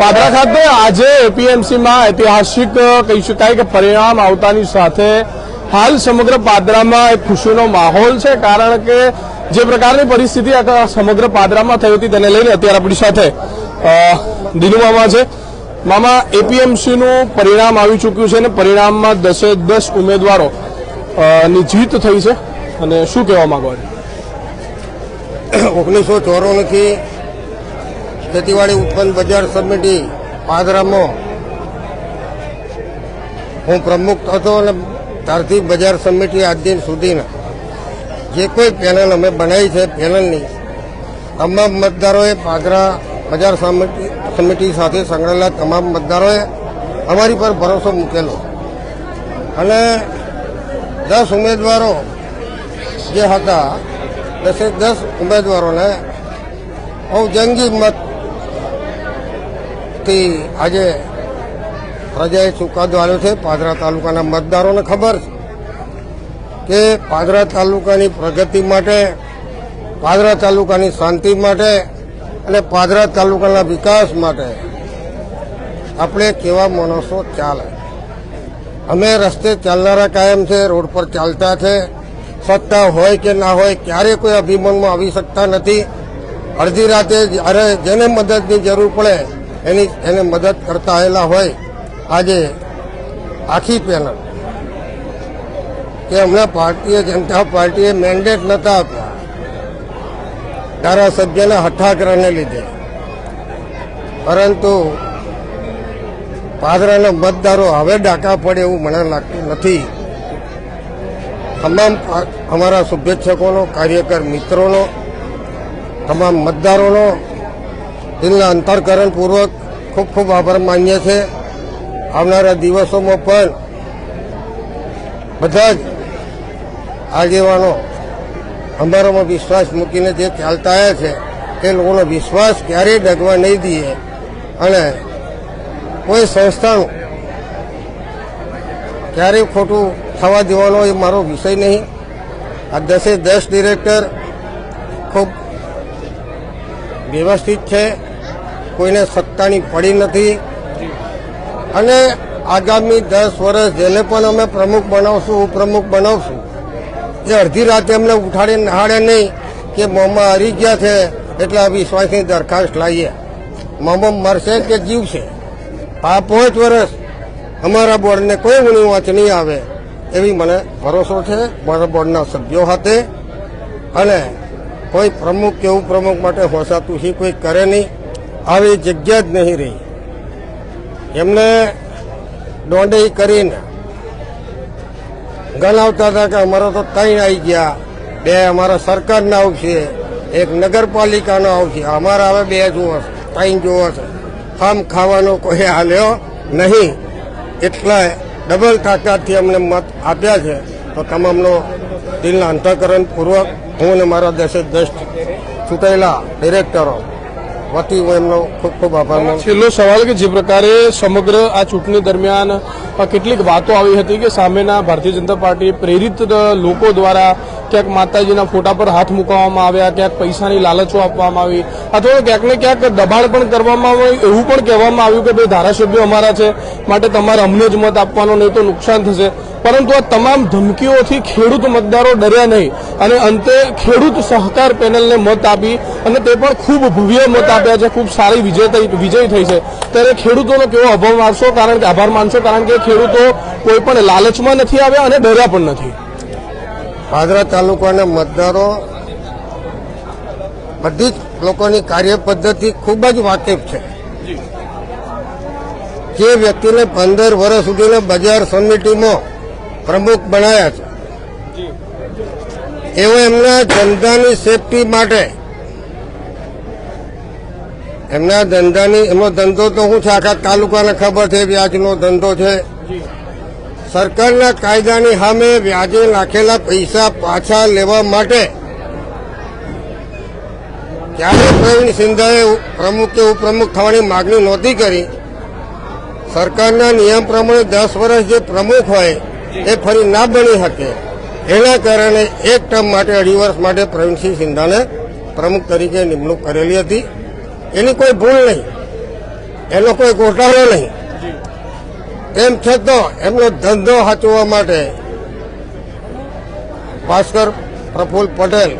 પાદરા ખાતે આજે એપીએમસીમાં ઐતિહાસિક, કહી શકાય કે પરિણામ આવતાની સાથે હાલ સમગ્ર પાદરામાં એક ખુશીનો માહોલ છે, કારણ કે જે પ્રકારની પરિસ્થિતિ સમગ્ર પાદરામાં થઈ હતી તેને લઈને અત્યારે આપણી સાથે દિનુ મામા છે. મામા, એપીએમસીનું પરિણામ આવી ચૂક્યું છે અને પરિણામમાં દસે દસ ઉમેદવારો ની જીત થઈ છે. અને શું કહેવા માંગો ઓગણીસો ચોરાણુંથી ખેતીવાડી ઉત્પન્ન બજાર સમિતિ પાદરામાં હું પ્રમુખ હતો અને ત્યારથી બજાર સમિતિ આજ દિન સુધીના. જે કોઈ પેનલ અમે બનાવી છે પેનલની તમામ મતદારોએ પાદરા બજાર સમિતિ સાથે સંકળાયેલા તમામ મતદારોએ અમારી પર ભરોસો મૂકેલો. અને દસ ઉમેદવારો જે હતા, દસે દસ ઉમેદવારોને બહુ જંગી મતથી આજે પ્રજાએ ચુકાદો આવ્યો છે. પાદરા તાલુકાના મતદારોને ખબર છે કે પાદરા તાલુકાની પ્રગતિ માટે, પાદરા તાલુકાની શાંતિ માટે અને પાદરા તાલુકાના વિકાસ માટે આપણે કેવા માણસો ચાલે. અમે રસ્તે ચાલનારા કાયમ છે, રોડ પર ચાલતા છે. સત્તા હોય કે ના હોય, ક્યારે કોઈ અભિમાનમાં આવી શકતા નથી. અડધી રાતે જ્યારે જેને મદદની જરૂર પડે એની એને મદદ કરતા આવેલા હોય આજે આખી પેનલ. કે હમણાં ભારતીય જનતા પાર્ટીએ મેન્ડેટ નતા આપ્યા. ધારાસભ્યના હઠાગ્રહને લીધે. પરંતુ પાદરાના મતદારો હવે ડાકા પડે એવું મને લાગતું નથી. તમામ અમારા શુભેચ્છકોનો, કાર્યકર મિત્રોનો, તમામ મતદારોનો દિલના અંતરકરણપૂર્વક ખૂબ ખૂબ આભાર માન્ય છે આવનારા દિવસોમાં પણ બધા જ આગેવાનો અમારામાં વિશ્વાસ મૂકીને જે ચાલતા આવ્યા છે, એ લોકોનો વિશ્વાસ ક્યારેય ડગવા નહીં દઈએ. અને કોઈ સંસ્થાનું ક્યારેય ખોટું થવા દેવાનો એ મારો વિષય નહીં. આ દસે દસ ડિરેક્ટર ખૂબ વ્યવસ્થિત છે. કોઈને સત્તાની પડી નથી. અને આગામી દસ વર્ષ જેને પણ અમે પ્રમુખ બનાવશું, ઉપપ્રમુખ બનાવશું, એ અડધી રાતે અમને ઉઠાડી નહાડે નહીં કે મોંમાં હરી ગયા છે એટલે આ વિશ્વાસની દરખાસ્ત લાવીએ. મોંમાં મરશે કે જીવશે? આ પાંચ વર્ષ અમારા બોર્ડને કોઈ ઊણી વાંચ નહીં આવે એવી મને ભરોસો છે. મારા બોર્ડના સભ્યો હાથે. અને કોઈ પ્રમુખ કે ઉપપ્રમુખ માટે હોસાતું છે કોઈ કરે નહીં, આવી જગ્યા જ નહીં રહી. એમને દોંડઈ કરીને ગણાવતા હતા કે અમારા તો ત્રણ આવી ગયા, બે અમારા સરકારના આવશે, એક નગરપાલિકાનો આવશે, અમારા હવે બે જુઓ છે, ત્રણ જુઓ છે. આમ ખાવાનો કોઈ હાલ્યો નહીં. એટલે ડબલ તાકાતથી અમને મત આપ્યા છે. તો તમામનો દિલના અંતઃકરણપૂર્વક હું અને મારા દેશે દસ ચૂંટાયેલા ડિરેક્ટરો વતી હું એમનો ખૂબ ખૂબ આભાર. છેલ્લો સવાલ કે જે પ્રકારે સમગ્ર આ ચૂંટણી દરમિયાન કેટલીક વાતો આવી હતી કે સામેના ભારતીય જનતા પાર્ટી પ્રેરિત લોકો દ્વારા ક્યાંક માતાજીના ફોટા પર હાથ મૂકવામાં આવ્યા, ક્યાંક પૈસાની લાલચો આપવામાં આવી, અથવા ક્યાંક ને ક્યાંક દબાણ પણ કરવામાં આવ્યું એવું પણ કહેવામાં આવ્યું કે ભાઈ ધારાસભ્યો અમારા છે, માટે તમારે અમને જ મત આપવાનો, નહીં તો નુકસાન થશે પરંતુ આ તમામ ધમકીઓથી ખેડૂત મતદારો ડર્યા નહીં અને અંતે ખેડૂત સહકાર પેનલને મત આપી અને તે પણ ખૂબ ભવ્ય મત આપ્યા છે. ખૂબ સારી વિજય થઈ- વિજય થઈ છે. ત્યારે ખેડૂતોનો કેવો અભાવ માનશો? કારણ કે આભાર માનશો? કારણ કે ખેડૂતો કોઈ પણ લાલચમાં નથી આવ્યા અને ડર્યા પણ નથી. પાદરા તાલુકાના મતદારો બધી જ લોકોની કાર્ય પદ્ધતિ ખૂબ જ વાકેફ છે. જે વ્યક્તિને પંદર વર્ષ સુધીના બજાર સમિતિમાં પ્રમુખ બનાયા છે. એવો એમના ધંધાની સેફટી માટે, એમના ધંધાની, એમનો ધંધો તો શું છે આખા તાલુકાને ખબર છે, વ્યાજનો ધંધો છે. સરકારના કાયદાની સામે વ્યાજે નાખેલા પૈસા પાછા લેવા માટે ત્યારે પ્રવીણ સિંધાએ પ્રમુખ કે ઉપપ્રમુખ થવાની માગણી નહોતી કરી. સરકારના નિયમ પ્રમાણે દસ વર્ષ જે પ્રમુખ હોય એ ફરી ના બની શકે. એના કારણે એક ટર્મ માટે અઢી વર્ષ માટે પ્રવીણસિંહ સિંધાને પ્રમુખ તરીકે નિમણૂક કરેલી હતી. એની કોઈ ભૂલ નહીં. એનો કોઈ ગોટાળો નહીં. તેમ છતાં એમનો ધંધો સાચવવા માટે ભાસ્કર પ્રફુલ્લ પટેલ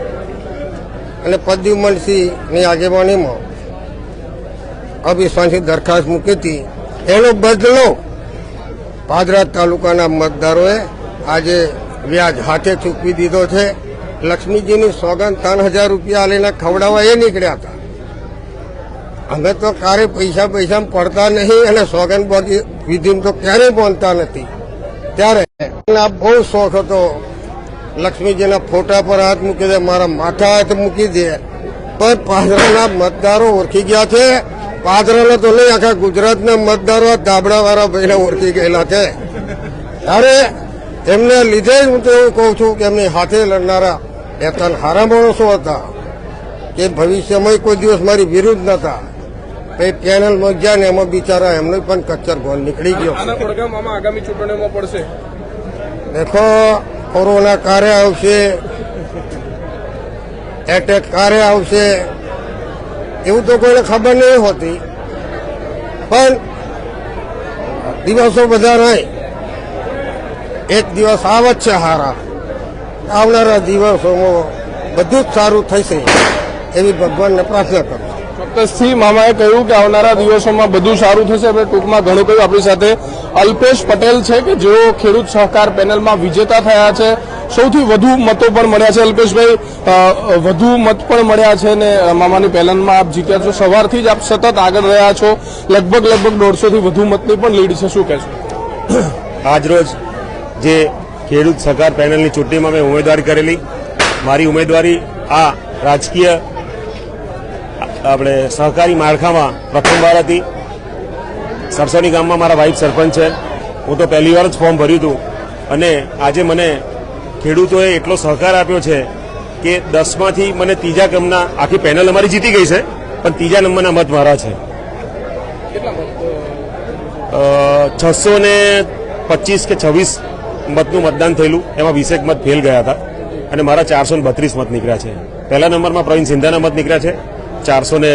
અને પ્રદ્યુમનસિંહની આગેવાનીમાં અવિશ્વાસની દરખાસ્ત મૂકી હતી. એનો બદલો પાદરા તાલુકાના મતદારોએ આજે વ્યાજ હાથે ચૂકવી દીધો છે. લક્ષ્મીજીની સોગંદ ત્રણ હજાર રૂપિયા લઈને ખવડાવવા એ નીકળ્યા હતા. અમે તો ક્યારે પૈસા પૈસા પડતા નહીં અને સોગંદ વિધિમ તો ક્યારેય બોલતા નથી. ત્યારે આ બહુ શોખ હતો લક્ષ્મીજીના ફોટા પર હાથ મૂકી દે મારા માથા હાથ મૂકી દે. પણ પાદરાના મતદારો ઓળખી ગયા છે. પાદરાના તો નહીં આખા ગુજરાતના મતદારો આ ધાબડાવાળા ભાઈને ઓળખી ગયેલા છે. ત્યારે એમને લીધે જ હું તો એવું કહું છું કે એમની હાથે લડનારા બે ત્રણ હારા માણસો હતા કે ભવિષ્યમાં કોઈ દિવસ મારી વિરુદ્ધ નતા એ પેનલમાં ગયા ને એમાં બિચારા એમનો પણ કચ્ચર ગોલ નીકળી ગયો. આગામી ચૂંટણીમાં પડશે. દેખો કોરોના ક્યારે આવશે એટેક ક્યારે આવશે એવું તો કોઈને ખબર નહીં હોતી. પણ દિવસો બધા નહીં એક દિવસ આવત છે હારા. આવનારા દિવસોમાં બધું જ સારું થશે. એવી ભગવાનને પ્રાર્થના કરું ચોક્કસથી મામાએ કહ્યું કે આવનારા દિવસોમાં બધું સારું થશે. આપણે ટૂંકમાં ઘણું કહ્યું આપણી સાથે અલ્પેશ પટેલ છે કે જેઓ ખેડૂત સહકાર પેનલમાં વિજેતા થયા છે. સૌથી વધુ મતો પણ મળ્યા છે અલ્પેશભાઈ. વધુ મત પણ મળ્યા છે ને મામાની પેનલમાં આપ જીત્યા છો. સવારથી જ આપ સતત આગળ રહ્યા છો. લગભગ લગભગ દોઢસોથી વધુ મતની પણ લીડ છે. શું કહેશો? આજરોજ જે ખેડૂત સહકાર પેનલની ચૂંટણીમાં મેં ઉમેદવારી કરેલી, મારી ઉમેદવારી આ રાજકીય, આપણે સહકારી માળખામાં પ્રથમવાર હતી. સરસોની ગામમાં મારા વાઇફ સરપંચ છે. હું તો પહેલી વાર જ ફોર્મ ભર્યું હતું. અને આજે મને ખેડૂતોએ એટલો સહકાર આપ્યો છે કે દસમાંથી મને ત્રીજા ક્રમના આખી પેનલ અમારી જીતી ગઈ છે પણ ત્રીજા નંબરના મત મારા છે. છસો ને પચીસ કે છવ્વીસ મતનું મતદાન થયેલું એમાં વીસેક મત ફેલ ગયા હતા. અને મારા ચારસો ને બત્રીસ મત નીકળ્યા છે. પહેલા નંબરમાં પ્રવીણ સિંધાના મત નીકળ્યા છે ચારસો ને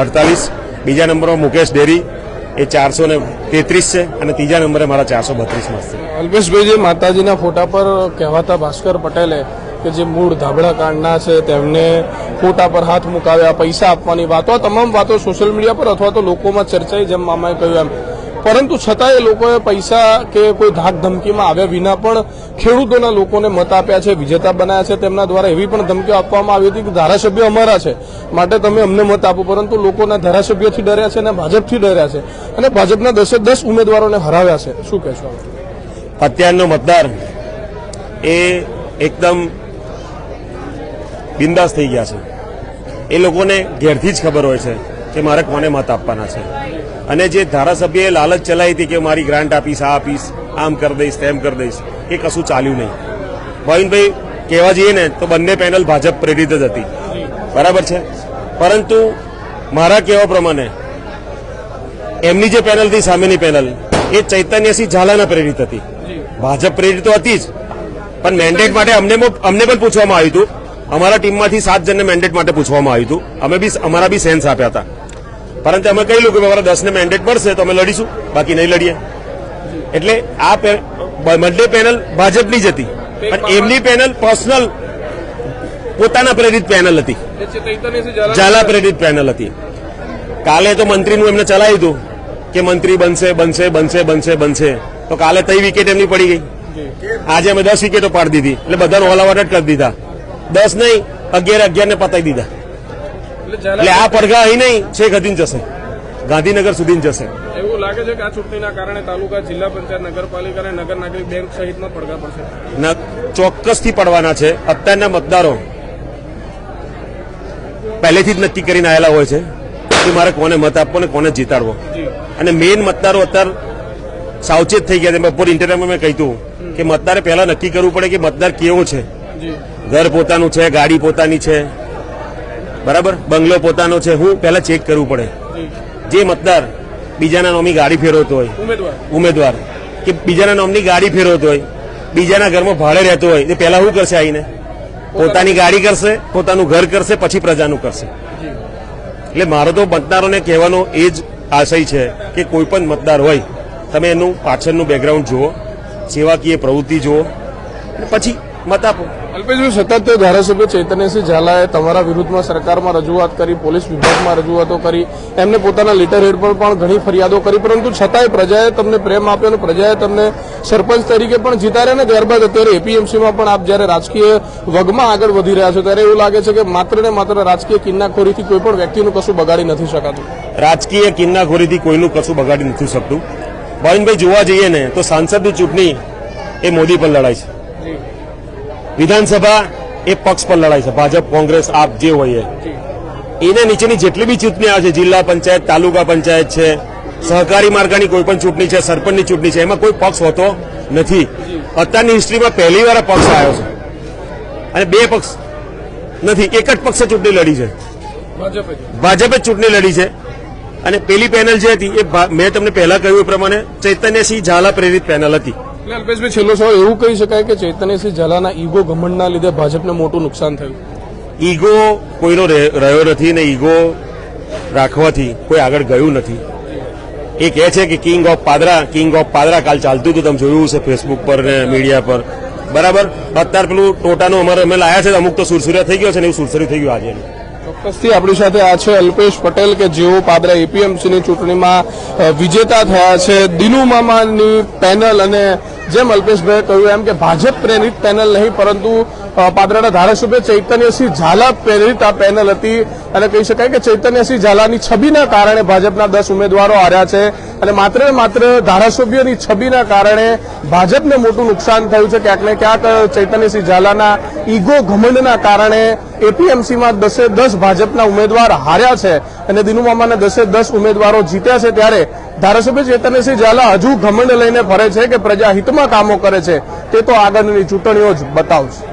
અડતાલીસ. બીજા નંબરમાં મુકેશ ડેરી એ ચારસો ને તેત્રીસ છે અને ત્રીજા નંબરે મારા ચારસો બત્રીસ મત છે. અલ્પેશભાઈ, જે માતાજીના ફોટા પર કહેવાતા ભાસ્કર પટેલે કે જે મૂળ ધાબળા કાંડના છે, તેમને ફોટા પર હાથ મુકાવ્યા, પૈસા આપવાની વાતો, આ તમામ વાતો સોશિયલ મીડિયા પર અથવા તો લોકોમાં ચર્ચાઈ જેમ મામાએ કહ્યું એમ. પરંતુ છતાં એ લોકોએ પૈસા કે કોઈ ધાક ધમકીમાં આવ્યા વિના પણ ખેડૂતોના લોકોને મત આપ્યા છે, વિજેતા બનાવ્યા છે. તેમના દ્વારા એવી પણ ધમકીઓ આપવામાં આવી હતી કે ધારાસભ્યો અમારા છે. માટે તમે અમને મત આપો, પરંતુ લોકોના ધારાસભ્યોથી ડર્યા છે અને ભાજપથી ડર્યા છે. અને ભાજપના દસે દસ ઉમેદવારોને હરાવ્યા છે. શું કહેશો અત્યારનો મતદાર એ એકદમ બિંદાસ થઈ ગયા છે. એ લોકોને ઘેરથી જ ખબર હોય છે. કે મારે કોને મત આપવાના છે? અને જે ધારાસભ્યએ લાલચ ચલાવી હતી કે મારી ગ્રાન્ટ આપીશ, આ આપીશ, આમ કરી દઈશ, તેમ કરી દઈશ, એ કશું ચાલ્યું નહીં. ભાવિનભાઈ કહેવા જઈએ ને, તો બંને પેનલ ભાજપ પ્રેરિત જ હતી. બરાબર છે? પરંતુ મારા કહેવા પ્રમાણે, એમની જે પેનલ હતી સામેની પેનલ, એ ચૈતન્યસિંહ ઝાલાના પ્રેરિત હતી. ભાજપ પ્રેરિત તો હતી જ. પણ મેન્ડેટ માટે અમને અમને પણ પૂછવામાં આવ્યું હતું. અમારા ટીમમાંથી સાત જણને મેન્ડેટ માટે પૂછવામાં આવ્યું હતું. અમે બી અમારા બી સેન્સ આપ્યા હતા. પરંતુ અમે કહેલું કે અમારા દસને મેન્ડેટ મળશે તો અમે લડીશું, બાકી નહીં લડીએ. એટલે આ બંને પેનલ ભાજપની જ હતી. પણ એમની પેનલ પર્સનલ પોતાના પ્રેરિત પેનલ હતી. ઝાલા પ્રેરિત પેનલ હતી. કાલે તો મંત્રીનું એમને ચલાવી દીધું કે મંત્રી બનશે બનશે બનશે બનશે બનશે. તો કાલે તઈ વિકેટ એમની પડી ગઈ. આજે અમે દસ વિકેટો પાડી દીધી. એટલે બધાને ઓલ આઉટ જ કરી દીધા. દસ નહીં અગિયાર અગિયાર ને પતાવી દીધા. એટલે આ પડઘા અહીં નહીં છેક હદીન જશે. ગાંધીનગર સુધી જશે. એવું લાગે છે કે આ ચૂંટણીના કારણે તાલુકા જિલ્લા પંચાયત નગરપાલિકા અને નગર નાગરિક બેંક સહિતમાં પડઘા પડશે? ચોક્કસ ચોક્કસથી પડવાના છે. અત્યારના મતદારો પહેલેથી જ નક્કી કરીને આવેલા હોય છે કે મારે કોને મત આપવો ને કોને જીતાડવો. અને મેઇન મતદારો અત્યારે સાવચેત થઈ ગયા છે. બપોર ઇન્ટરવ્યુમાં મેં કહ્યું કે મતદારે પહેલા નક્કી કરવું પડે કે મતદાર કેવો છે. ઘર પોતાનું છે ગાડી પોતાની છે. બરાબર? બંગલો પોતાનો છે. હું પહેલા ચેક કરવું પડે. જે મતદાર બીજાના નામની ગાડી ફેરવતો હોય. ઉમેદવાર. કે બીજાના નામની ગાડી ફેરવતો હોય. બીજાના ઘરમાં ભાડે રહેતો હોય. તે પહેલા શું કરશે આવીને પોતાની ગાડી કરશે પોતાનું ઘર કરશે પછી પ્રજાનું કરશે. એટલે મારો તો મતદારોને કહેવાનો એ જ આશય છે કે કોઈ પણ મતદાર હોય તમે એનું પાછળનું બેકગ્રાઉન્ડ જુઓ સેવાકીય પ્રવૃત્તિ જુઓ પછી મત આપો. અલ્પેશભાઈ સતત ધારાસભ્ય ચૈતન્યસિંહ ઝાલાએ તમારા વિરુદ્ધમાં સરકારમાં રજૂઆત કરી, પોલીસ વિભાગમાં રજૂઆતો કરી, એમને પોતાના લેટર હેડ પર પણ ઘણી ફરિયાદો કરી, પરંતુ છતાંય પ્રજાએ તમને પ્રેમ આપ્યો અને પ્રજાએ તમને સરપંચ તરીકે પણ જીતાડ્યા અને ત્યારબાદ અત્યારે એપીએમસીમાં પણ આપ જ્યારે રાજકીય વગમાં આગળ વધી રહ્યા છો, ત્યારે એવું લાગે છે કે માત્ર ને માત્ર રાજકીય કિન્નાખોરીથી કોઈ પણ વ્યક્તિનું કશું બગાડી નથી શકાતું. રાજકીય કિન્નાખોરીથી કોઈનું કશું બગાડી નથી શકતું. ભાવિનભાઈ, જોવા જઈએ ને, તો સાંસદની ચૂંટણી એ મોદી પર લડાય છે. વિધાનસભા એ પક્ષ પર લડાય છે. ભાજપ કોંગ્રેસ આપ જે હોય એ એને નીચેની જેટલી બી ચૂંટણી આવે છે જિલ્લા પંચાયત તાલુકા પંચાયત છે સહકારી માર્ગાની કોઈ પણ ચૂંટણી છે સરપંચની ચૂંટણી છે એમાં કોઈ પક્ષ હોતો નથી. અત્યારની હિસ્ટ્રીમાં પહેલી વાર પક્ષ આવ્યો છે. અને બે પક્ષ નથી એક જ પક્ષે ચૂંટણી લડી છે. ભાજપે જ. ચૂંટણી લડી છે. અને પેલી પેનલ જે હતી એ મેં તમને પહેલા કહ્યું એ પ્રમાણે ચૈતન્યસિંહ ઝાલા પ્રેરિત પેનલ હતી. એટલે અલ્પેશભાઈ, છેલ્લો સવાલ એવું કહી શકાય કે ચૈતન્યસિંહ ઝાલાના ઈગો ઘમંડના લીધે ભાજપને મોટું નુકસાન થયું? ઈગો કોઈનો રહે- રહ્યો નથી ને ઈગો રાખવાથી કોઈ આગળ ગયું નથી. એ કહે છે કે king of Padra king of Padra કાલ ચાલતું હતું, તમે જોયું છે ફેસબુક પર ને મીડિયા પર. બરાબર? અત્યારે પેલું ટોટાનું અમારે અમે લાયા છે, અમુક તો સુરસુરિયા થઈ ગયો છે ને એવું સુરસુરી થઈ ગયું આજે. ચોક્કસથી આપણી સાથે આ છે અલ્પેશ પટેલ કે જેઓ પાદરા એપીએમસીની ચૂંટણીમાં વિજેતા થયા છે. દિનુ મામાની પેનલ અને જેમ અલ્પેશભાઈએ કહ્યું એમ કે ભાજપ પ્રેરિત પેનલ નહીં, પરંતુ પાદરાના ધારાસભ્ય ચૈતન્યસિંહ ઝાલા પ્રેરિત આ પેનલ હતી અને કહી શકાય કે ચૈતન્યસિંહ ઝાલાની છબીના કારણે ભાજપના દસ ઉમેદવારો હાર્યા છે અને માત્ર માત્ર ધારાસભ્યની છબીના કારણે ભાજપને મોટું નુકસાન થયું છે. ક્યાંક ને ક્યાંક ચૈતન્યસિંહ ઝાલાના ઈગો ઘમંડના કારણે એપીએમસીમાં દસે દસ ભાજપના ઉમેદવાર હાર્યા છે અને દિનુ મામાને દસે દસ ઉમેદવારો જીત્યા છે. ત્યારે ધારાસભ્ય ચેતનસિંહ ઝાલા હજુ ઘમંડ લઈને ફરે છે કે પ્રજા હિતમાં કામો કરે છે. તે તો આગળની ચૂંટણીઓ જ બતાવશે.